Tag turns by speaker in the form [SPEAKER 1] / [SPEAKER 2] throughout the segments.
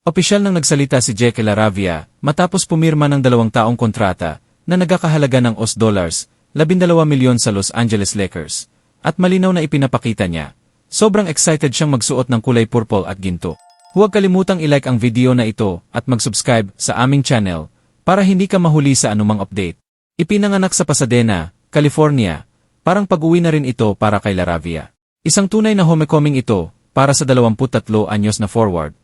[SPEAKER 1] Opisyal nang nagsalita si Jeke Laravia matapos pumirma ng dalawang taong kontrata na nagkakahalaga ng OS dollars, 12 milyon sa Los Angeles Lakers. At malinaw na ipinapakita niya. Sobrang excited siyang magsuot ng kulay purple at ginto. Huwag kalimutang ilike ang video na ito at mag-subscribe sa aming channel para hindi ka mahuli sa anumang update. Ipinanganak sa Pasadena, California. Parang pag-uwi na rin ito para kay Laravia. Isang tunay na homecoming ito para sa 23 anyos na forward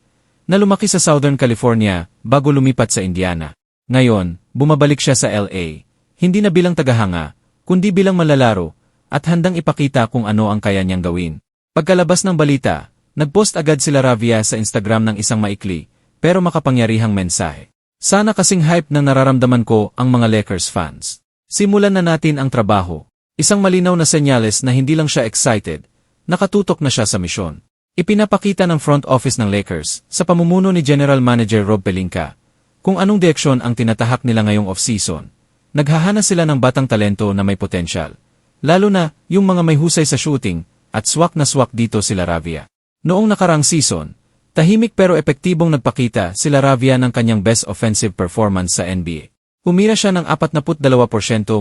[SPEAKER 1] na lumaki sa Southern California bago lumipat sa Indiana. Ngayon, bumabalik siya sa LA, hindi na bilang tagahanga, kundi bilang malalaro, at handang ipakita kung ano ang kaya niyang gawin. Pagkalabas ng balita, nagpost agad sila Ravia sa Instagram ng isang maikli, pero makapangyarihang mensahe. Sana kasing hype na nararamdaman ko ang mga Lakers fans. Simulan na natin ang trabaho. Isang malinaw na senyales na hindi lang siya excited, nakatutok na siya sa misyon. Ipinapakita ng front office ng Lakers sa pamumuno ni General Manager Rob Pelinka kung anong direksyon ang tinatahak nila ngayong off-season. Naghahana sila ng batang talento na may potensyal. Lalo na yung mga may husay sa shooting at swak na swak dito sila Ravia. Noong nakarang season, tahimik pero epektibong nagpakita sila Ravia ng kanyang best offensive performance sa NBA. Umira siya ng 42%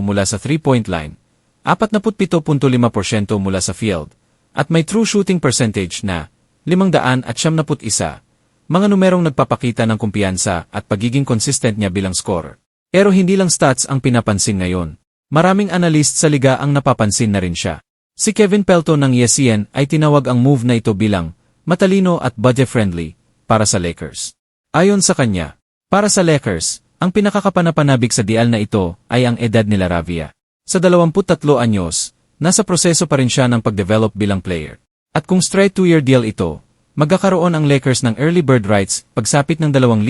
[SPEAKER 1] mula sa 3-point line, 47.5% mula sa field, at may true shooting percentage na 571, mga numerong nagpapakita ng kumpiyansa at pagiging consistent niya bilang scorer. Pero hindi lang stats ang pinapansin ngayon. Maraming analyst sa liga ang napapansin na rin siya. Si Kevin Pelton ng ESPN ay tinawag ang move na ito bilang matalino at budget-friendly para sa Lakers. Ayon sa kanya, para sa Lakers, ang pinakakapanapanabik sa dial na ito ay ang edad nila Ravia. Sa 23 anyos, nasa proseso pa rin siya ng pag-develop bilang player. At kung straight two-year deal ito, magkakaroon ang Lakers ng early bird rights pagsapit ng 2,000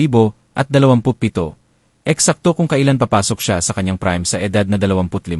[SPEAKER 1] at 27, eksakto kung kailan papasok siya sa kanyang prime sa edad na 25.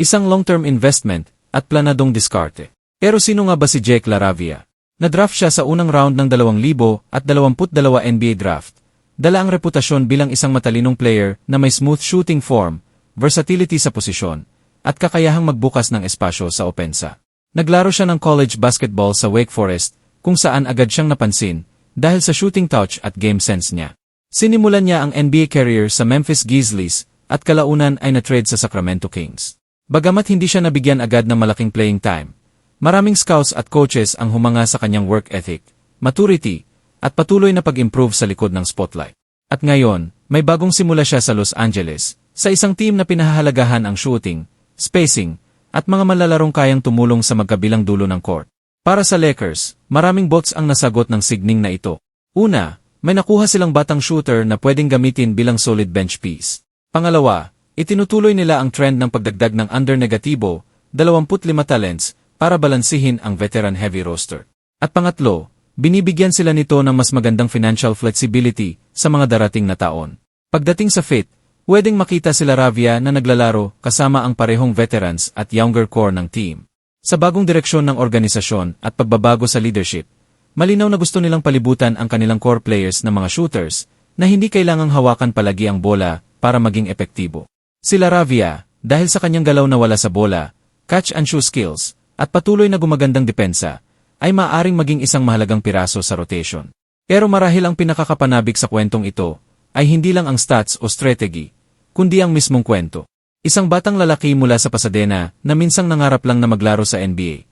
[SPEAKER 1] Isang long-term investment at planadong diskarte. Pero sino nga ba si Jake Laravia? Na-draft siya sa unang round ng 2,000 at 22 NBA draft. Dala ang reputasyon bilang isang matalinong player na may smooth shooting form, versatility sa posisyon, at kakayahang magbukas ng espasyo sa opensa. Naglaro siya ng college basketball sa Wake Forest, kung saan agad siyang napansin, dahil sa shooting touch at game sense niya. Sinimulan niya ang NBA career sa Memphis Grizzlies, at kalaunan ay na-trade sa Sacramento Kings. Bagamat hindi siya nabigyan agad ng malaking playing time, maraming scouts at coaches ang humanga sa kanyang work ethic, maturity, at patuloy na pag-improve sa likod ng spotlight. At ngayon, may bagong simula siya sa Los Angeles, sa isang team na pinahahalagahan ang shooting, spacing, at mga malalarong kayang tumulong sa magkabilang dulo ng court. Para sa Lakers, maraming bots ang nasagot ng signing na ito. Una, may nakuha silang batang shooter na pwedeng gamitin bilang solid bench piece. Pangalawa, itinutuloy nila ang trend ng pagdagdag ng under negatibo, 25 talents, para balansihin ang veteran-heavy roster. At pangatlo, binibigyan sila nito ng mas magandang financial flexibility sa mga darating na taon. Pagdating sa fit, pwedeng makita sila Ravia na naglalaro kasama ang parehong veterans at younger core ng team. Sa bagong direksyon ng organisasyon at pagbabago sa leadership, malinaw na gusto nilang palibutan ang kanilang core players na mga shooters na hindi kailangang hawakan palagi ang bola para maging epektibo. Sila Ravia, dahil sa kanyang galaw na wala sa bola, catch and shoot skills, at patuloy na gumagandang depensa, ay maaring maging isang mahalagang piraso sa rotation. Pero marahil ang pinakakapanabik sa kwentong ito ay hindi lang ang stats o strategy, kundi ang mismong kwento. Isang batang lalaki mula sa Pasadena na minsang nangarap lang na maglaro sa NBA.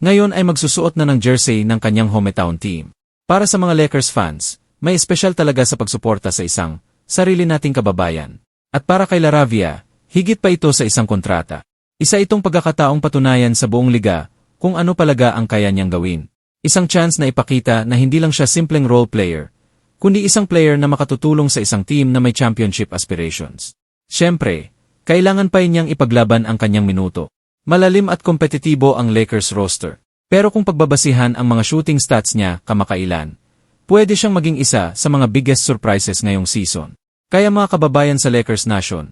[SPEAKER 1] Ngayon ay magsusuot na ng jersey ng kanyang hometown team. Para sa mga Lakers fans, may espesyal talaga sa pagsuporta sa isang sarili nating kababayan. At para kay Laravia, higit pa ito sa isang kontrata. Isa itong pagkakataong patunayan sa buong liga kung ano palaga ang kaya niyang gawin. Isang chance na ipakita na hindi lang siya simpleng role player, kundi isang player na makatutulong sa isang team na may championship aspirations. Siyempre, kailangan pa niyang ipaglaban ang kanyang minuto. Malalim at kompetitibo ang Lakers roster. Pero kung pagbabasihan ang mga shooting stats niya kamakailan, pwede siyang maging isa sa mga biggest surprises ngayong season. Kaya mga kababayan sa Lakers Nation,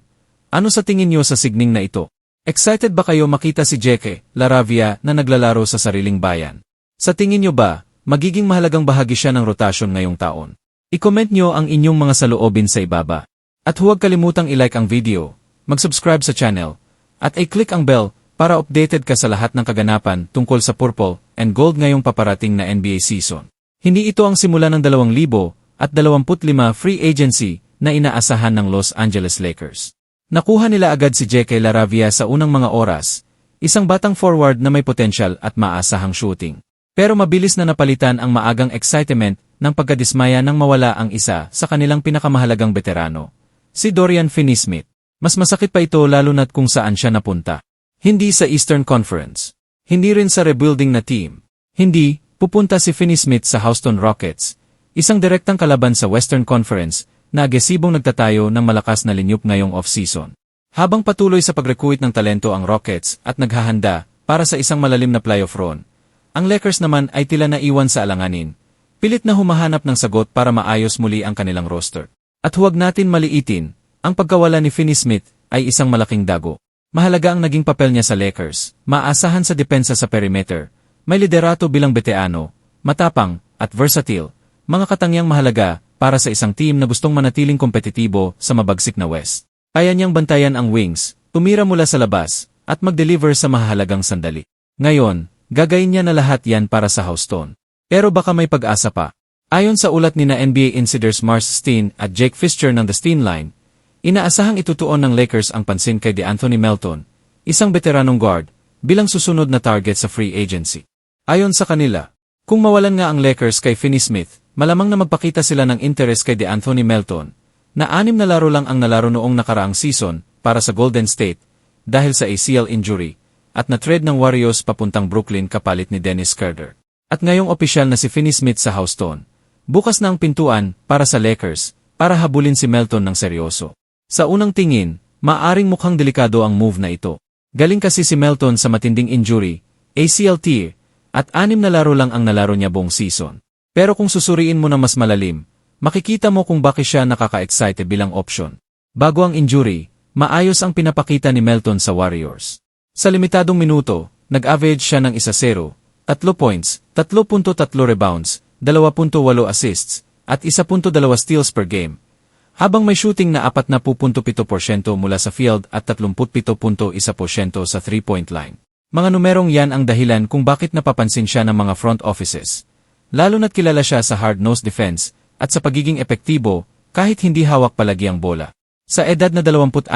[SPEAKER 1] ano sa tingin niyo sa signing na ito? Excited ba kayo makita si Jeke, Laravia na naglalaro sa sariling bayan? Sa tingin niyo ba, magiging mahalagang bahagi siya ng rotasyon ngayong taon? I-comment niyo ang inyong mga saloobin sa ibaba. At huwag kalimutang i-like ang video, mag-subscribe sa channel, at i-click ang bell para updated ka sa lahat ng kaganapan tungkol sa purple and gold ngayong paparating na NBA season. Hindi ito ang simula ng 2,000 at 25 free agency na inaasahan ng Los Angeles Lakers. Nakuha nila agad si J.K. Laravia sa unang mga oras, isang batang forward na may potensyal at maasahang shooting. Pero mabilis na napalitan ang maagang excitement ng pagkadismaya nang mawala ang isa sa kanilang pinakamahalagang veterano, si Dorian Finney-Smith. Mas masakit pa ito lalo na't kung saan siya napunta. Hindi sa Eastern Conference. Hindi rin sa rebuilding na team. Hindi, pupunta si Finney-Smith sa Houston Rockets, isang direktang kalaban sa Western Conference na agresibong nagtatayo ng malakas na linyup ngayong off-season. Habang patuloy sa pag-recruit ng talento ang Rockets at naghahanda para sa isang malalim na playoff run, ang Lakers naman ay tila naiwan sa alanganin. Pilit na humahanap ng sagot para maayos muli ang kanilang roster. At huwag natin maliitin, ang pagkawala ni Finney Smith ay isang malaking dago. Mahalaga ang naging papel niya sa Lakers, maasahan sa depensa sa perimeter, may liderato bilang beteano, matapang, at versatile, mga katangyang mahalaga para sa isang team na gustong manatiling kompetitibo sa mabagsik na West. Kaya niyang bantayan ang wings, tumira mula sa labas, at mag-deliver sa mahalagang sandali. Ngayon, Gagayin niya na lahat yan para sa Houston. Pero baka may pag-asa pa. Ayon sa ulat ni na NBA insiders Mars Steen at Jake Fischer ng The Steen Line, inaasahang itutuon ng Lakers ang pansin kay DeAnthony Melton, isang veteranong guard, bilang susunod na target sa free agency. Ayon sa kanila, kung mawalan nga ang Lakers kay Finney Smith, malamang na magpakita sila ng interest kay DeAnthony Melton, na anim na laro lang ang nalaro noong nakaraang season para sa Golden State dahil sa ACL injury at na-trade ng Warriors papuntang Brooklyn kapalit ni Dennis Carter. At ngayong opisyal na si Finney Smith sa Houston. Bukas na ang pintuan para sa Lakers para habulin si Melton ng seryoso. Sa unang tingin, maaring mukhang delikado ang move na ito. Galing kasi si Melton sa matinding injury, ACL tear, at anim na laro lang ang nalaro niya buong season. Pero kung susuriin mo na mas malalim, makikita mo kung bakit siya nakaka-excite bilang option. Bago ang injury, maayos ang pinapakita ni Melton sa Warriors. Sa limitadong minuto, nag-average siya ng 1-0, 3 points, 3.3 rebounds, 2.8 assists, at 1.2 steals per game. Habang may shooting na 4.7% mula sa field at 37.1% sa 3-point line. Mga numerong yan ang dahilan kung bakit napapansin siya ng mga front offices. Lalo na't kilala siya sa hard-nosed defense at sa pagiging epektibo kahit hindi hawak palagi ang bola. Sa edad na 26,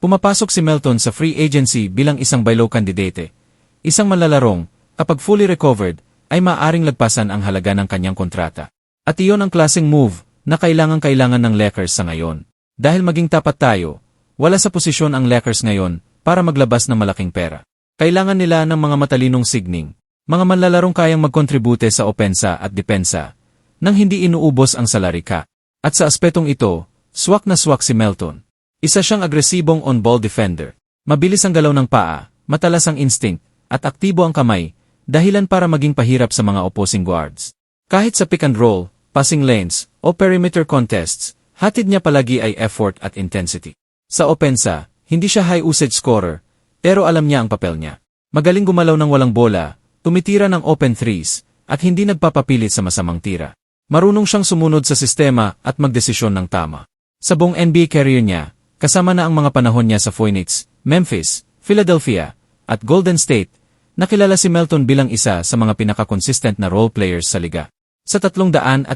[SPEAKER 1] Pumapasok si Melton sa free agency bilang isang bylaw candidate. Isang malalarong, kapag fully recovered, ay maaring lagpasan ang halaga ng kanyang kontrata. At iyon ang klaseng move na kailangan-kailangan ng Lakers sa ngayon. Dahil maging tapat tayo, wala sa posisyon ang Lakers ngayon para maglabas ng malaking pera. Kailangan nila ng mga matalinong signing, mga manlalarong kayang magkontribute sa opensa at depensa, nang hindi inuubos ang salarika. At sa aspetong ito, swak na swak si Melton. Isa siyang agresibong on-ball defender. Mabilis ang galaw ng paa, matalas ang instinct, at aktibo ang kamay, dahilan para maging pahirap sa mga opposing guards. Kahit sa pick and roll, passing lanes, o perimeter contests, hatid niya palagi ay effort at intensity. Sa opensa, hindi siya high usage scorer, pero alam niya ang papel niya. Magaling gumalaw ng walang bola, tumitira ng open threes, at hindi nagpapapilit sa masamang tira. Marunong siyang sumunod sa sistema at magdesisyon ng tama. Sa buong NBA career niya, Kasama na ang mga panahon niya sa Phoenix, Memphis, Philadelphia, at Golden State, nakilala si Melton bilang isa sa mga pinaka-consistent na role players sa liga. Sa 356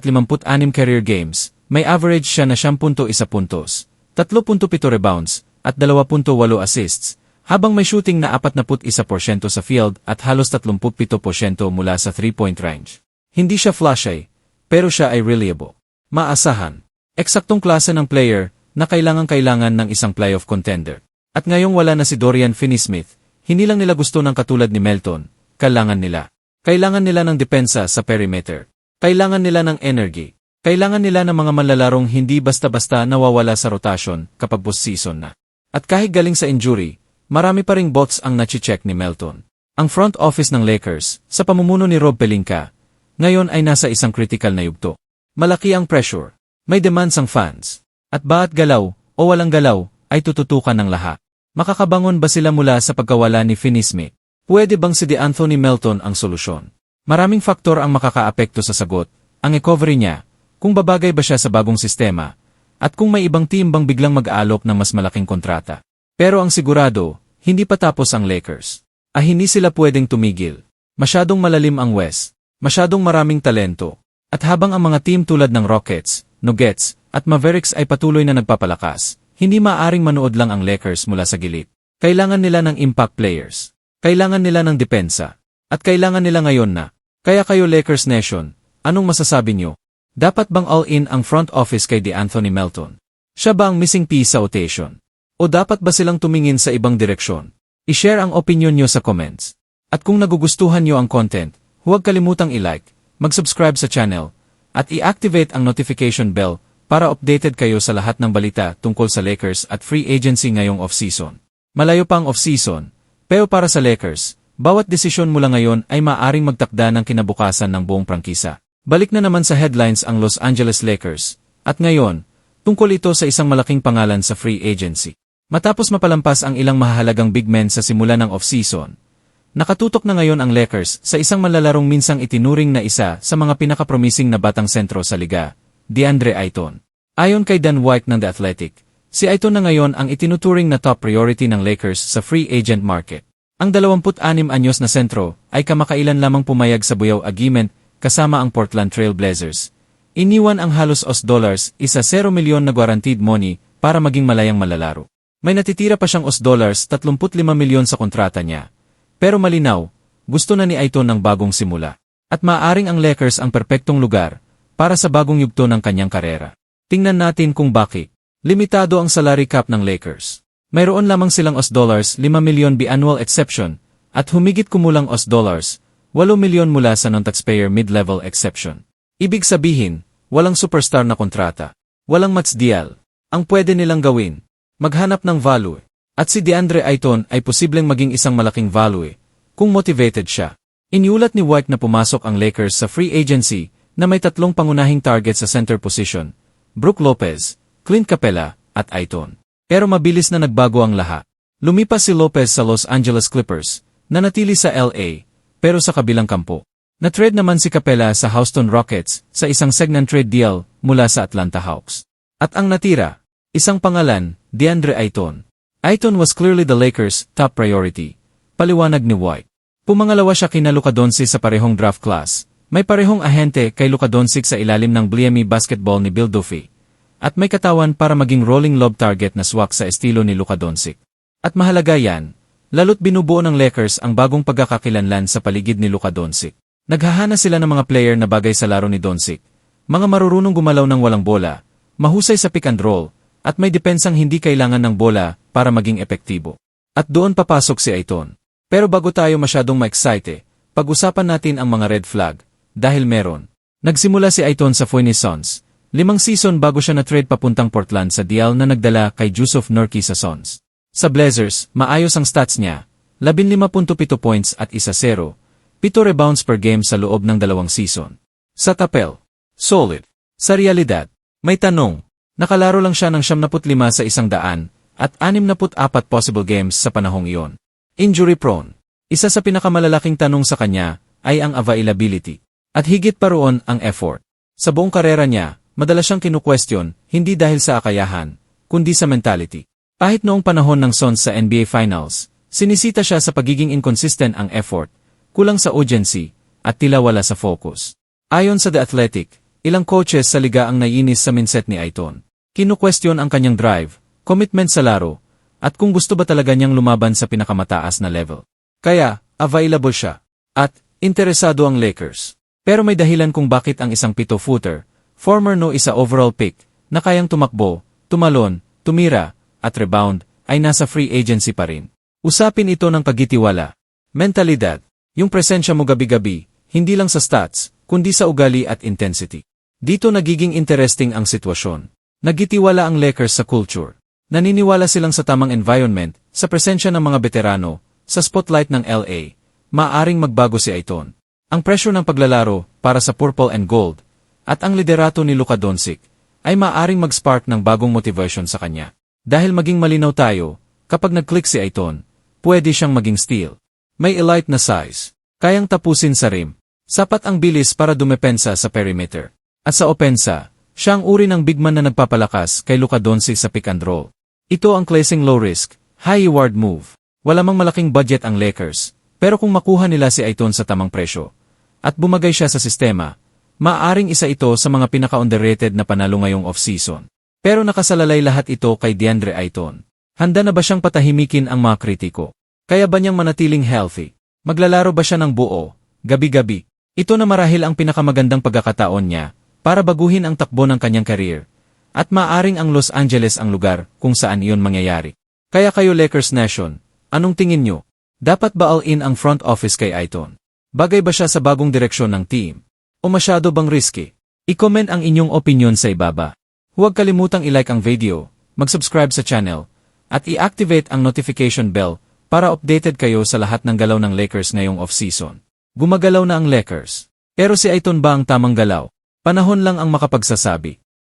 [SPEAKER 1] career games, may average siya na 10.1 puntos, 3.7 rebounds, at 2.8 assists, habang may shooting na 41% sa field at halos 37% mula sa 3-point range. Hindi siya flashy, pero siya ay reliable. Maasahan. Eksaktong klase ng player na kailangan-kailangan ng isang playoff contender. At ngayong wala na si Dorian Finney-Smith, hindi lang nila gusto ng katulad ni Melton, kailangan nila. Kailangan nila ng depensa sa perimeter. Kailangan nila ng energy. Kailangan nila ng mga manlalarong hindi basta-basta nawawala sa rotasyon kapag post-season na. At kahit galing sa injury, marami pa ring bots ang nachi-check ni Melton. Ang front office ng Lakers, sa pamumuno ni Rob Pelinka, ngayon ay nasa isang critical na yugto. Malaki ang pressure. May demands ang fans. At baat galaw, o walang galaw, ay tututukan ng lahat. Makakabangon ba sila mula sa pagkawala ni Smith? Pwede bang si Anthony Melton ang solusyon? Maraming faktor ang makakaapekto sa sagot, ang recovery niya, kung babagay ba siya sa bagong sistema, at kung may ibang team bang biglang mag-aalok ng mas malaking kontrata. Pero ang sigurado, hindi pa tapos ang Lakers. Ah hindi sila pwedeng tumigil. Masyadong malalim ang West. Masyadong maraming talento. At habang ang mga team tulad ng Rockets, Nuggets, at Mavericks ay patuloy na nagpapalakas, hindi maaring manood lang ang Lakers mula sa gilid. Kailangan nila ng impact players. Kailangan nila ng depensa. At kailangan nila ngayon na. Kaya kayo Lakers Nation, anong masasabi nyo? Dapat bang all-in ang front office kay DeAnthony Melton? Siya ba ang missing piece sa rotation? O dapat ba silang tumingin sa ibang direksyon? I-share ang opinion nyo sa comments. At kung nagugustuhan nyo ang content, huwag kalimutang i-like, mag-subscribe sa channel, at i-activate ang notification bell para updated kayo sa lahat ng balita tungkol sa Lakers at free agency ngayong off-season. Malayo pa ang off-season, pero para sa Lakers, bawat desisyon mula ngayon ay maaring magtakda ng kinabukasan ng buong prangkisa. Balik na naman sa headlines ang Los Angeles Lakers, at ngayon, tungkol ito sa isang malaking pangalan sa free agency. Matapos mapalampas ang ilang mahahalagang big men sa simula ng off-season, Nakatutok na ngayon ang Lakers sa isang malalarong minsang itinuring na isa sa mga pinakapromising na batang sentro sa liga, DeAndre Ayton. Ayon kay Dan White ng The Athletic, si Ayton na ngayon ang itinuturing na top priority ng Lakers sa free agent market. Ang 26 anyos na sentro ay kamakailan lamang pumayag sa buyaw agreement kasama ang Portland Trail Blazers. Iniwan ang halos os dollars, isa 0 milyon na guaranteed money para maging malayang malalaro. May natitira pa siyang os dollars 35 milyon sa kontrata niya pero malinaw, gusto na ni Aiton ng bagong simula. At maaring ang Lakers ang perpektong lugar para sa bagong yugto ng kanyang karera. Tingnan natin kung bakit. Limitado ang salary cap ng Lakers. Mayroon lamang silang os dollars 5 milyon biannual exception at humigit kumulang os dollars 8 milyon mula sa non-taxpayer mid-level exception. Ibig sabihin, walang superstar na kontrata. Walang match deal. Ang pwede nilang gawin, maghanap ng value at si DeAndre Ayton ay posibleng maging isang malaking value kung motivated siya. Iniulat ni White na pumasok ang Lakers sa free agency na may tatlong pangunahing target sa center position, Brook Lopez, Clint Capella, at Ayton. Pero mabilis na nagbago ang lahat. Lumipas si Lopez sa Los Angeles Clippers, na natili sa LA, pero sa kabilang kampo. Na-trade naman si Capella sa Houston Rockets sa isang segment trade deal mula sa Atlanta Hawks. At ang natira, isang pangalan, DeAndre Ayton. Aiton was clearly the Lakers' top priority. Paliwanag ni White. Pumangalawa siya kina Luka Doncic sa parehong draft class. May parehong ahente kay Luka Doncic sa ilalim ng Miami basketball ni Bill Duffy. At may katawan para maging rolling lob target na swak sa estilo ni Luka Doncic. At mahalaga yan, lalo't binubuo ng Lakers ang bagong pagkakakilanlan sa paligid ni Luka Doncic. Naghahana sila ng mga player na bagay sa laro ni Doncic. Mga marurunong gumalaw ng walang bola, mahusay sa pick and roll, at may depensang hindi kailangan ng bola para maging epektibo. At doon papasok si Aiton. Pero bago tayo masyadong ma-excite, pag-usapan natin ang mga red flag, dahil meron. Nagsimula si Aiton sa Phoenix Suns, limang season bago siya na-trade papuntang Portland sa deal na nagdala kay Yusuf Nurki sa Suns. Sa Blazers, maayos ang stats niya, 15.7 points at 1-0, 7 rebounds per game sa loob ng dalawang season. Sa tapel, solid. Sa realidad, may tanong, Nakalaro lang siya ng 75 sa isang daan at 64 possible games sa panahong iyon. Injury prone. Isa sa pinakamalalaking tanong sa kanya ay ang availability. At higit pa roon ang effort. Sa buong karera niya, madalas siyang kinukwestiyon hindi dahil sa akayahan, kundi sa mentality. Kahit noong panahon ng Suns sa NBA Finals, sinisita siya sa pagiging inconsistent ang effort, kulang sa urgency, at tila wala sa focus. Ayon sa The Athletic, Ilang coaches sa liga ang naiinis sa mindset ni Aiton. Kinu-question ang kanyang drive, commitment sa laro, at kung gusto ba talaga niyang lumaban sa pinakamataas na level. Kaya, available siya. At, interesado ang Lakers. Pero may dahilan kung bakit ang isang pito-footer, former no isa overall pick, na kayang tumakbo, tumalon, tumira, at rebound, ay nasa free agency pa rin. Usapin ito ng pagitiwala. Mentalidad. Yung presensya mo gabi-gabi, hindi lang sa stats, kundi sa ugali at intensity. Dito nagiging interesting ang sitwasyon. Nagitiwala ang Lakers sa culture. Naniniwala silang sa tamang environment, sa presensya ng mga veterano, sa spotlight ng LA, maaring magbago si Aiton. Ang pressure ng paglalaro para sa purple and gold, at ang liderato ni Luka Doncic, ay maaring mag-spark ng bagong motivation sa kanya. Dahil maging malinaw tayo, kapag nag-click si Aiton, pwede siyang maging steal. May elite na size, kayang tapusin sa rim, sapat ang bilis para dumepensa sa perimeter. At sa opensa, siya ang uri ng bigman na nagpapalakas kay Luka Doncic sa pick and roll. Ito ang klaseng low risk, high reward move. Wala mang malaking budget ang Lakers, pero kung makuha nila si Aiton sa tamang presyo, at bumagay siya sa sistema, Maaring isa ito sa mga pinaka-underrated na panalo ngayong off-season. Pero nakasalalay lahat ito kay DeAndre Ayton. Handa na ba siyang patahimikin ang mga kritiko? Kaya ba niyang manatiling healthy? Maglalaro ba siya ng buo, gabi-gabi? Ito na marahil ang pinakamagandang pagkakataon niya para baguhin ang takbo ng kanyang career. At maaring ang Los Angeles ang lugar kung saan iyon mangyayari. Kaya kayo Lakers Nation, anong tingin nyo? Dapat ba all-in ang front office kay Ayton? Bagay ba siya sa bagong direksyon ng team? O masyado bang risky? I-comment ang inyong opinion sa ibaba. Huwag kalimutang i-like ang video, mag-subscribe sa channel, at i-activate ang notification bell para updated kayo sa lahat ng galaw ng Lakers ngayong off-season. Gumagalaw na ang Lakers. Pero si Ayton ba ang tamang galaw? Panahon lang ang makapagsasabi.